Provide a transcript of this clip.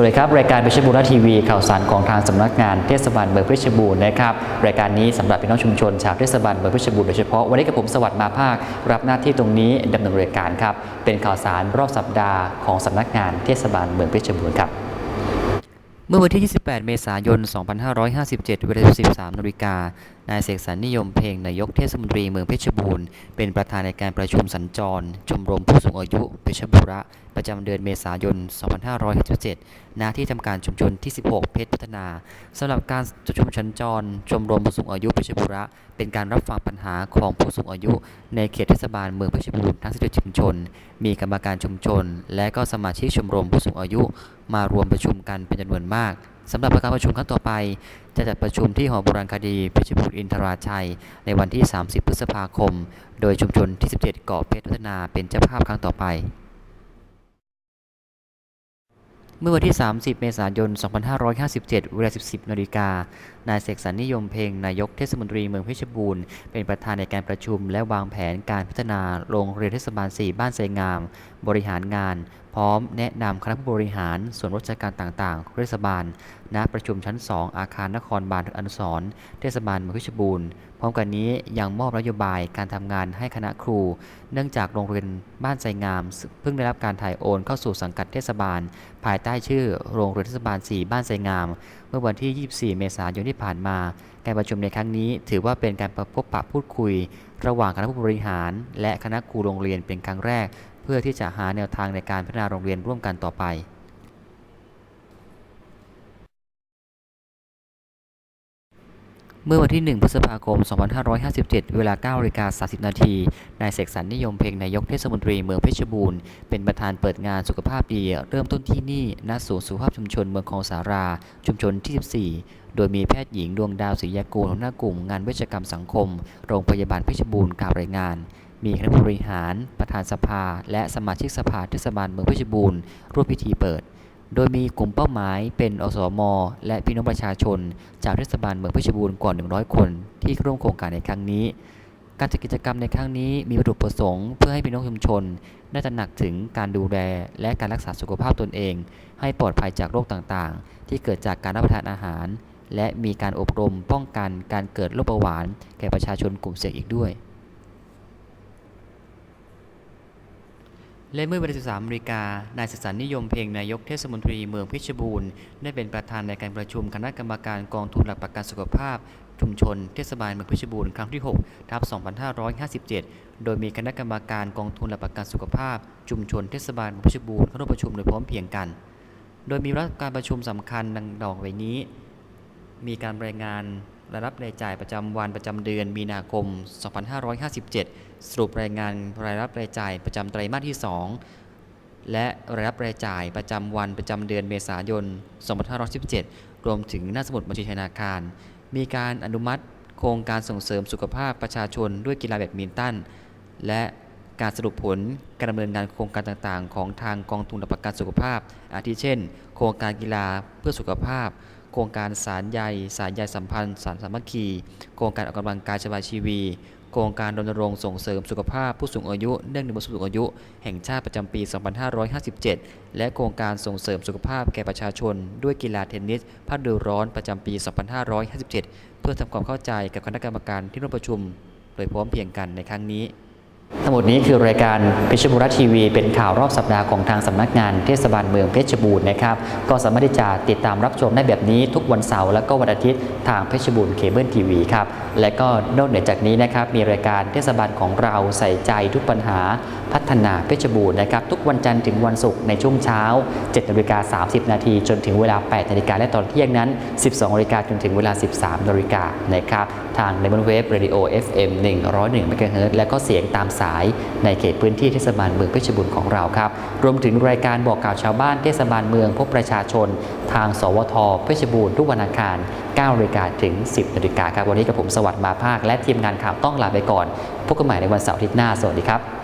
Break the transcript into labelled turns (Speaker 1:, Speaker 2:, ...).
Speaker 1: วัสดีครับ รายการเพชรบูรณ์ทีวีข่าวสารของทางสำนักงานเทศบาลเมืองเพชรบูรณ์นะครับรายการนี้สำหรับพี่น้องชุมชนชาวเทศบาลเมืองเพชรบูรณ์โดยเฉพาะวันนี้กับผมสวัสดิ์มาภาครับหน้าที่ตรงนี้ดำเนินรายการครับเป็นข่าวสารรอบสัปดาห์ของสำนักงานเทศบาลเมืองเพชรบูรณ์ครับเมื่อวันที่ 28 เมษายน 2557 เวลา 13นาฬิกา นายเสกสรรนิยมเพลงนายกเทศมนตรีเมืองเพชรบูรณ์เป็นประธานในการประชุมสัญจร ชมรมผู้สูงอายุเพชรบุระประจำเดือนเมษายน 2557ณที่ทำการชุมชนที่ 16 เพชรพัฒนาสำหรับการประชุมสัญจร ชมรมผู้สูงอายุเพชรบุระเป็นการรับฟังปัญหาของผู้สูงอายุ ในเขตเทศบาลเมืองเพชรบูรณ์ทั้ง11ชุมชน มีกรรมการชุมชน และก็สมาชิกชมรมผู้สูงอายุ มารวมประชุมกันเป็นจำนวนมาก สำหรับการประชุมครั้งต่อไป จะจัดประชุมที่หอโบราณคดีเพชรบูรณ์อินทราชัย ในวันที่ 30 พฤษภาคม โดยชุมชนที่ 17 เกาะเพชรพัฒนาเป็นเจ้าภาพครั้งต่อไป เมื่อวันที่ 30 เมษายน 2557 เวลา 10 นาฬิกา นายเสกสรรนิยมเพลงนายกเทศมนตรีเมืองเพชรบูรณ์ เป็นประธานในการประชุมและวางแผนการพัฒนาโรงเรียนเทศบาล 4 บ้านไซงาม บริหารงานพร้อมแนะนำคณะผู้บริหาร ส่วนราชการต่างๆของเทศบาล ณ ประชุมชั้น 2 อาคารนครบาลอนุสรเทศบาลเมืองเพชรบูรณ์ พร้อมกันนี้ยังมอบนโยบายการทำงานให้คณะครู เนื่องจากโรงเรียนบ้านไซงาม เพิ่งได้รับการถ่ายโอนเข้าสู่สังกัดเทศบาล ภายใต้ชื่อโรงเรียนเทศบาล 4 บ้านไซงาม เมื่อวันที่ 24 เมษายนที่ผ่านมา การประชุมในครั้งนี้ ถือว่าเป็นการพบปะพูดคุย ระหว่างคณะผู้บริหาร และคณะครูโรงเรียนเป็นครั้งแรก พื่อที่จะหาแนวทางในการพัฒนาโรงเรียนร่วมกันต่อไปเมื่อวันที่ 1 พฤษภาคม 2557 เวลา9นาฬิกา30 นาที นายเสกสรรนิยมเพลงนายกเทศมนตรีเมืองเพชรบูรณ์ เป็นประธานเปิดงานสุขภาพดี เริ่มต้นที่นี่ ณ ศูนย์สุขภาพชุมชนเมืองคลองสารา ชุมชนที่ 14 โดยมีแพทย์หญิงดวงดาวศรียากูลหัวหน้ากลุ่มงานเวชกรรมสังคม โรงพยาบาลเพชรบูรณ์กล่าวรายงาน มีคณะผู้บริหาร ประธานสภา และสมาชิกสภาเทศบาลเมืองเพชรบูรณ์ร่วมพิธีเปิด โดยมีกลุ่มเป้าหมายเป็นอสม และพี่น้องประชาชน จากเทศบาลเมืองเพชรบูรณ์กว่า 100 คน ที่ร่วมโครงการในครั้งนี้ การจัดกิจกรรมในครั้งนี้มีวัตถุประสงค์เพื่อให้พี่น้องชุมชน ได้ตระหนักถึงการดูแลและการรักษาสุขภาพตนเอง ให้ปลอดภัยจากโรคต่างๆ ที่เกิดจากการรับประทานอาหาร และมีการอบรมป้องกันการเกิดโรคเบาหวาน แก่ประชาชนกลุ่มเสี่ยงอีกด้วย และเมื่อเวลา13นาฬิกา นายสสันนิยมเพลงนายกเทศมนตรีเมืองเพชรบูรณ์ ได้เป็นประธานในการประชุมคณะกรรมการกองทุนหลักประกันสุขภาพ ชุมชนเทศบาลเมืองเพชรบูรณ์ครั้งที่6ทับ2557 โดยมีคณะกรรมการกองทุนหลักประกันสุขภาพ ชุมชนเทศบาลเมืองเพชรบูรณ์เข้าร่วมประชุมโดยพร้อมเพียงกัน โดยมีรัฐการประชุมสำคัญดังดอกไว้นี้ มีการรายงาน รายรับรายจ่ายประจำวันประจำเดือนมีนาคม 2557 สรุปรายงานรายรับรายจ่ายประจำไตรมาสที่ 2 และรายรับรายจ่ายประจำวันประจำเดือนเมษายน 2517 รวมถึงหน้าสมุดบัญชีธนาคาร มีการอนุมัติโครงการส่งเสริมสุขภาพประชาชนด้วยกีฬาแบดมินตัน และการสรุปผลการดำเนินงานโครงการต่างๆ ของทางกองทุนหลักประกันสุขภาพ อาทิเช่น โครงการกีฬาเพื่อสุขภาพ โครงการสารใยสารใยสัมพันธ์สารสามัคคี โครงการออกกำลังกายสบายชีวี โครงการรณรงค์ส่งเสริมสุขภาพผู้สูงอายุเนื่องในวันสูงอายุ แห่งชาติประจำปี 2557 และโครงการส่งเสริมสุขภาพแก่ประชาชน ด้วยกีฬาเทนนิสภาคฤดูร้อนประจำปี 2557 เพื่อทำความเข้าใจกับคณะกรรมการที่ร่วมประชุม โดยพร้อมเพียงกันในครั้งนี้ ทั้งหมดนี้คือรายการเพชรบูรณ์ทีวี เป็นข่าวรอบสัปดาห์ของทางสำนักงานเทศบาลเมืองเพชรบูรณ์นะครับ ก็สามารถที่จะติดตามรับชมได้แบบนี้ทุกวันเสาร์และก็วันอาทิตย์ทางเพชรบูรณ์เคเบิลทีวีครับ และก็นอกเหนือจากนี้นะครับ มีรายการเทศบาลของเราใส่ใจทุกปัญหา พัฒนาเพชรบูรณ์นะครับทุกวันจันทร์ถึงวันศุกร์ในช่วงเช้า7นาฬิกา30 นาที จนถึงเวลา 8 นาฬิกาและตอนเที่ยงนั้น 12นาฬิกาจนถึงเวลา 13นาฬิกานะครับทางในบนเว็บ Radio FM 101 MHz และก็เสียงตามสายในเขตพื้นที่เทศบาลเมืองเพชรบูรณ์ของเราครับ รวมถึงรายการบอกกล่าวชาวบ้านเทศบาลเมืองพบประชาชน ทาง สวทเพชรบูรณ์ทุกวันอังคาร9นาฬิกาถึง 10นาฬิกาครับวันนี้กับผมสวัสดิ์มาภาค และทีมงานข่าวต้องลาไปก่อนพบกันใหม่ในวันเสาร์อาทิตย์หน้าสวัสดีครับ